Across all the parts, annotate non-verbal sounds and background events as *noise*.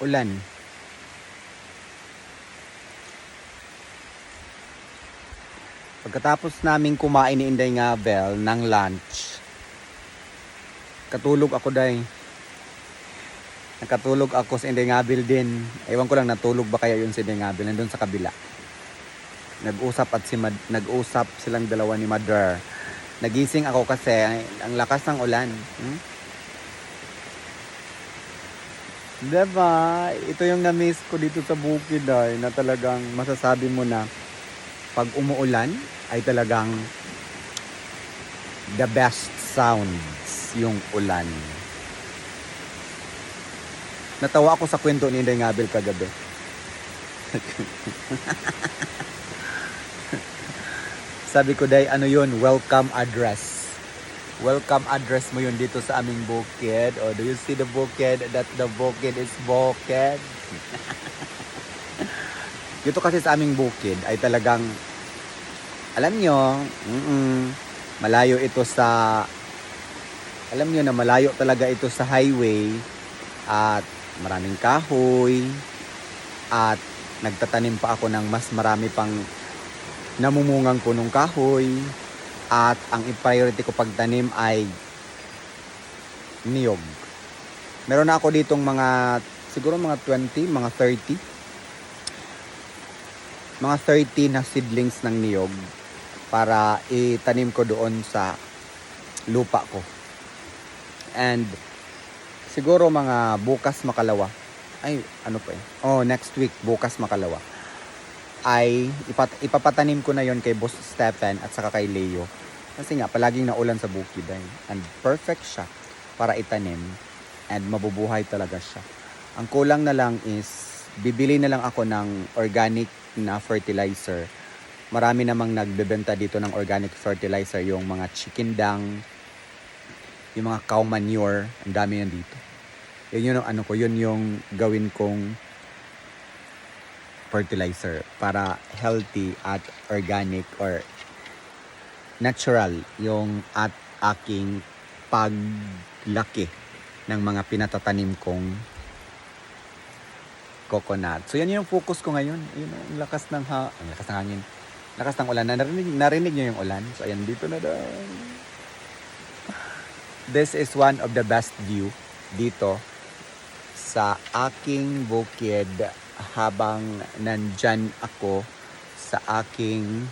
ulan. Pagkatapos namin kumain ni Inday Ngabel ng lunch, katulog ako day. Nakatulog ako sa Inday Ngabel din. Ewan ko lang natulog ba kaya yun si Inday Ngabel nandun sa kabila. Nag-usap at si Mad- nag-usap silang dalawa ni Mother. Nagising ako kasi ang lakas ng ulan. Hmm? Diba? Ito yung na-miss ko dito sa bukid ay na talagang masasabi mo na pag umuulan ay talagang the best sounds yung ulan. Natawa ako sa kwento ni Inday Ngabel kagabi. *laughs* Sabi ko day, ano yun? Welcome address. Welcome address mo yun dito sa aming bukid. O, do you see the bukid? That the bukid is bukid. *laughs* dito kasi sa aming bukid ay talagang, alam nyo, mm malayo ito sa, alam nyo na malayo talaga ito sa highway at maraming kahoy at nagtatanim pa ako ng mas marami pang namumungang punong kahoy at ang priority ko pagtanim ay niyog. Meron na ako ditong mga siguro mga 20, mga 30 mga 30 na seedlings ng niyog para itanim ko doon sa lupa ko. And siguro mga bukas makalawa. Ay, ano pa eh. Oh, next week bukas makalawa ay ipat, ipapatanim ko na yon kay Boss Stephen at saka kay Leo. Kasi nga, palaging naulan sa bukid ay. And perfect siya para itanim and mabubuhay talaga siya. Ang kulang na lang is, bibili na lang ako ng organic na fertilizer. Marami namang nagbebenta dito ng organic fertilizer, yung mga chicken dung, yung mga cow manure, ang dami yan dito. Yun yung ano ko, yun yung gawin kong fertilizer para healthy at organic or natural yung at aking paglaki ng mga pinatatanim kong coconut. So yan yung focus ko ngayon. Yun ang lakas ng ha, ang lakas ng hangin. Lakas ng ulan. Narinig, narinig niyo yung ulan. So ayan, dito na daw. This is one of the best view dito sa aking bukid habang nandyan ako sa aking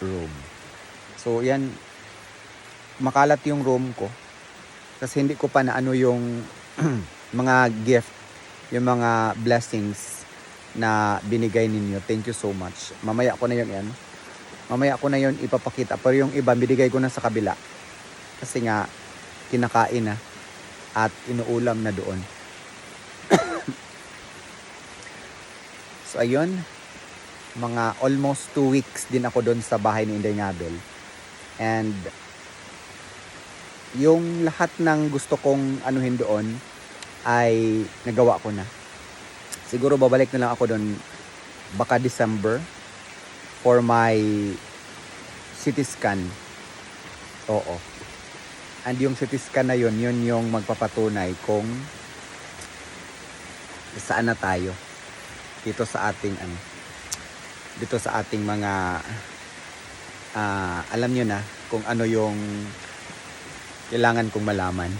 room. So, yan, makalat yung room ko. Kasi hindi ko pa na ano yung *clears throat* mga gift, yung mga blessings na binigay ninyo. Thank you so much. Mamaya ko na yun yan. Mamaya ko na yun ipapakita. Pero yung iba, binigay ko na sa kabila. Kasi nga, kinakain na at inuulam na doon. So ayun, mga almost two weeks din ako doon sa bahay ni Inday Ngabel. And yung lahat ng gusto kong anuhin doon ay nagawa ko na. Siguro babalik na lang ako doon baka December for my CT scan. Oo. And yung CT scan na yun, yun yung magpapatunay kung saan na tayo dito sa ating ano dito sa ating mga ah, alam nyo na kung ano yung kailangan kong malaman.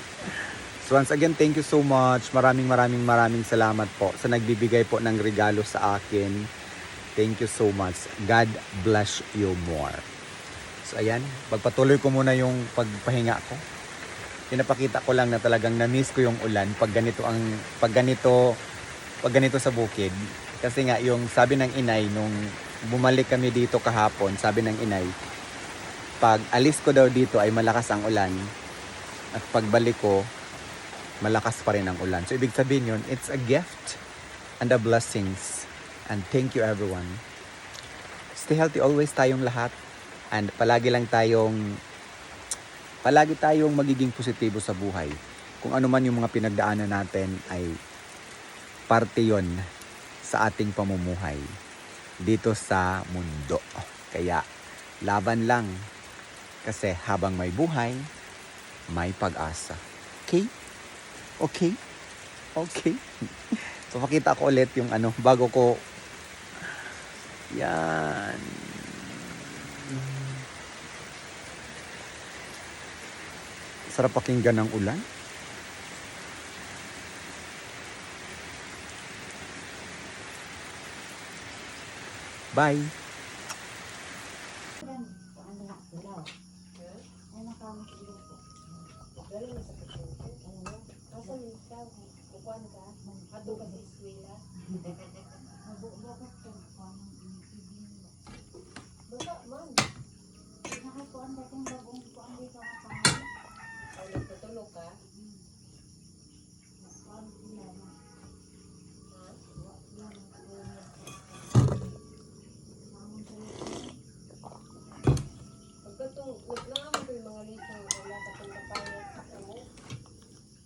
*laughs* so once again, thank you so much. Maraming maraming maraming salamat po sa nagbibigay po ng regalo sa akin. Thank you so much. God bless you more. So ayan, pagpatuloy ko muna yung pagpahinga ko. Pinapakita ko lang na talagang na-miss ko yung ulan pag ganito ang pag ganito pag ganito sa bukid. Kasi nga, yung sabi ng inay, nung bumalik kami dito kahapon, sabi ng inay, pag alis ko daw dito ay malakas ang ulan. At pagbalik ko, malakas pa rin ang ulan. So, ibig sabihin yun, it's a gift and a blessings. And thank you everyone. Stay healthy always tayong lahat. And palagi lang tayong, palagi tayong magiging positibo sa buhay. Kung ano man yung mga pinagdaanan natin ay parte yon sa ating pamumuhay dito sa mundo. Kaya laban lang kasi habang may buhay, may pag-asa. Okay? Okay? Okay. *laughs* So, pakita ko ulit yung ano, bago ko... Yan. Sarap pakinggan ng ulan. Bye. Tutulog *laughs* ka? Pagkatong, naglangaman ko yung mga litong wala ka itong kapayas. Ano?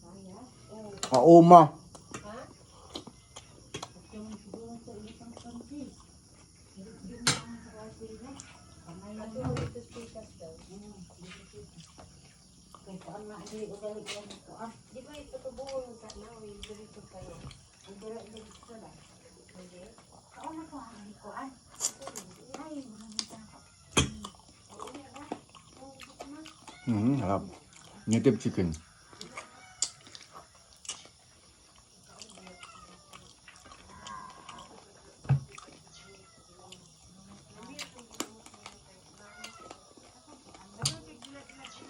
Kaya? Oo. Kauma. Ha? Ato mo dito speakers daw. Di ba ito tubuhon sa na? O yung dito kayo? Hindi? Hmm, harap. Native chicken.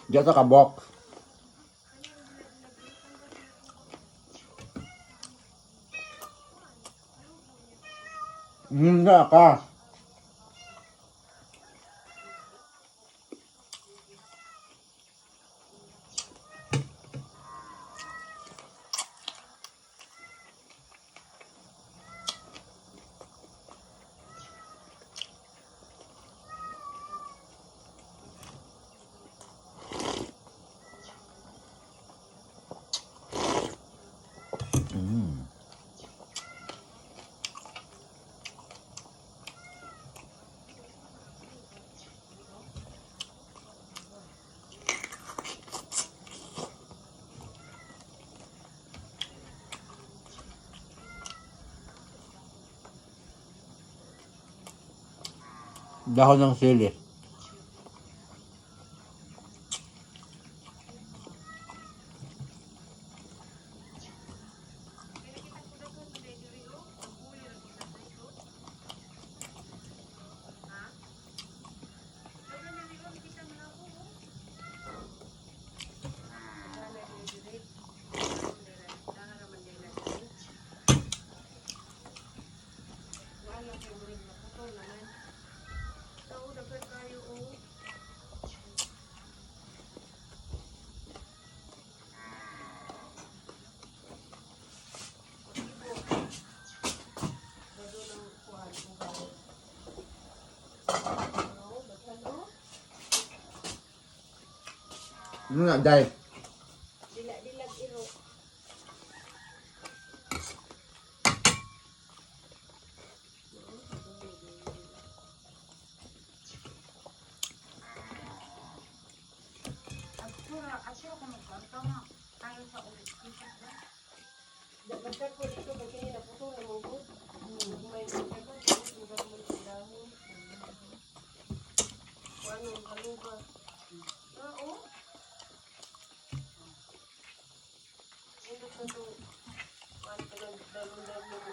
Diyan sa kabok. Hmm, na ka. Dahon ng sili. Ano na, day? Dila-dilag iro. Dapat ko dito ba kini na puto na mo ko? May dapat ko dito ba mo dahon. Ano haluga? Ah, oh. Ito sa to. Ano ka lang dalon-dalon mo.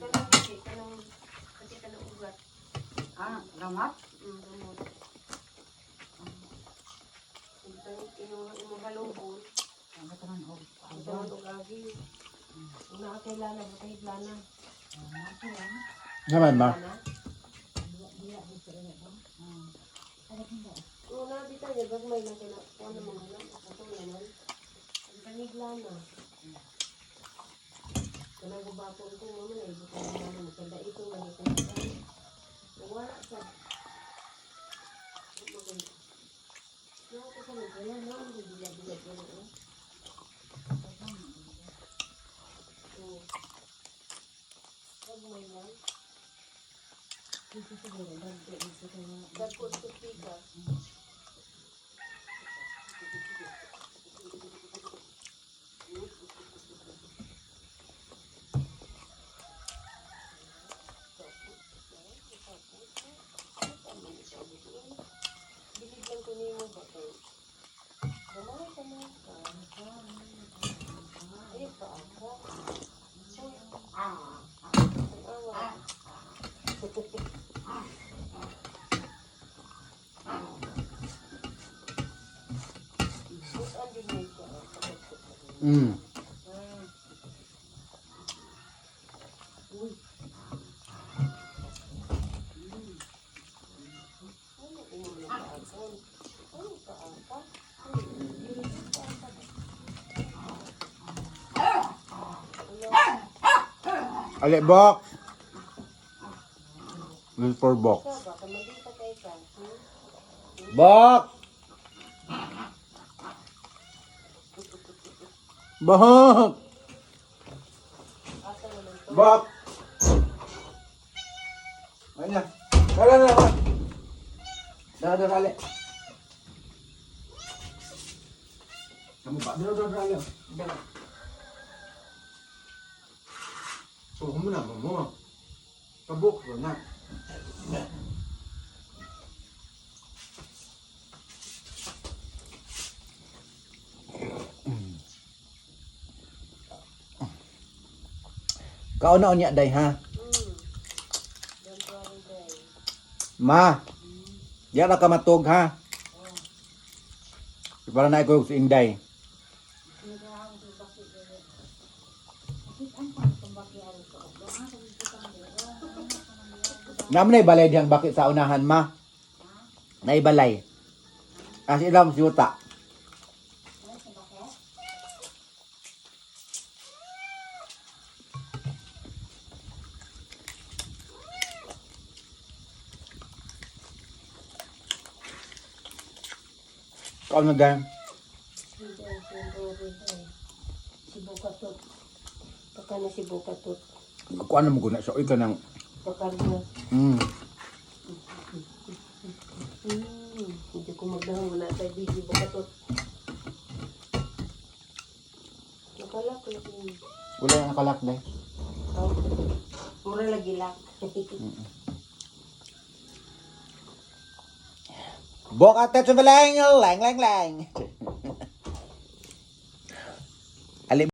Kanang kasi, kanang kasi kanang ugat. Ah, ramat? Mm, gamot. Ito, inuha inuha halubon. Ano ka man, oh. Ang dahon og agi. Una ka kailangan, butay lana. Naman ba? Lana. Una, dito niya, gagmay lang kaya kung ano mga lang. Ako naman. Ang tangig lana. Kanang gubapon ko mo na, ibutay That goes to speaker. Ali, bok. This for bok. Ikaw ba? Kamagita kayo ka? Hmm? Bok! Bok! Asa naman to? Bok! Ayun na. Tara na naman. Dara, dara, ali. Kamu ba? Dara, dara, dara, ali. Dara. So, kamu na, mo. Kabuk, na. Kauna niya day ha. Ma. Yara ka matog ha. Para na ikaw sa inday. Naman na ibalay bakit sa unahan ma. Na ibalay. As ilam si Uta. Kau na dahil. Hindi, don't worry, day. Si Bukatot. Baka na si Bukatot. Kung ano mo guna. Uy ka nang. Baka na. Mm. Hmm. Hindi ko magdahang wala tayo busy Bukatot. Nakalak lang. Wala yung nakalak dahil. Oh. Mura lagi lak. Bok ate sa balay. Lang lang lang.